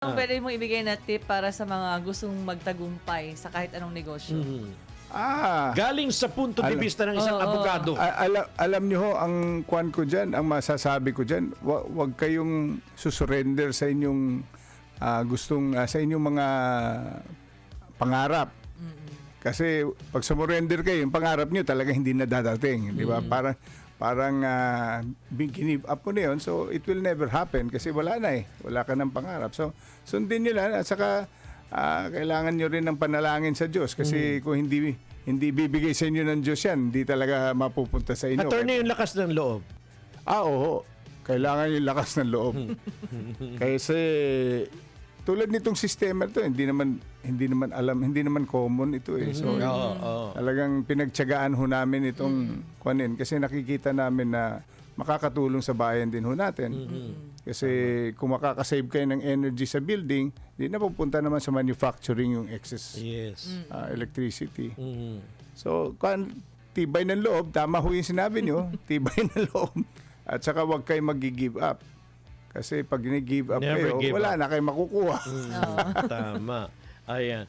Ang pwede mong ibigay na tip para sa mga gustong magtagumpay sa kahit anong negosyo? Ah, Galing sa punto de Alam- vista ng isang Oo. abogado. a- alam, alam niyo ho, ang kwan ko dyan, ang masasabi ko dyan, wa- wag kayong susurrender sa inyong ah, gustong, ah, sa inyong mga pangarap. Kasi pag sumurrender kayo, yung pangarap niyo talaga hindi na dadating. Di ba? Parang, parang uh, give up mo na yun. So, it will never happen kasi wala na eh. Wala ka ng pangarap. So, sundin nyo lang at saka ah, kailangan nyo rin ng panalangin sa Diyos. Kasi kung hindi hindi bibigay sa inyo ng Diyos yan, hindi talaga mapupunta sa inyo. Attorney yung lakas ng loob. Ah, oo. Kailangan yung lakas ng loob. Kasi tulad nitong sistema to, hindi naman hindi naman alam, hindi naman common ito eh. So, oo. talagang pinagtiyagaan ho namin itong kuanin kasi nakikita namin na makakatulong sa bayan din ho natin. Kasi kung makakasave kayo ng energy sa building, hindi na pupunta naman sa manufacturing yung excess Yes. ah, electricity. Mhm. So, kan tibay ng loob, tama ho yung sinabi nyo, tibay ng loob. At saka huwag kayo mag-give up. Kasi pag nag-give up Never kayo, give wala up. na kayo makukuha. Mm, Tama. Ayan.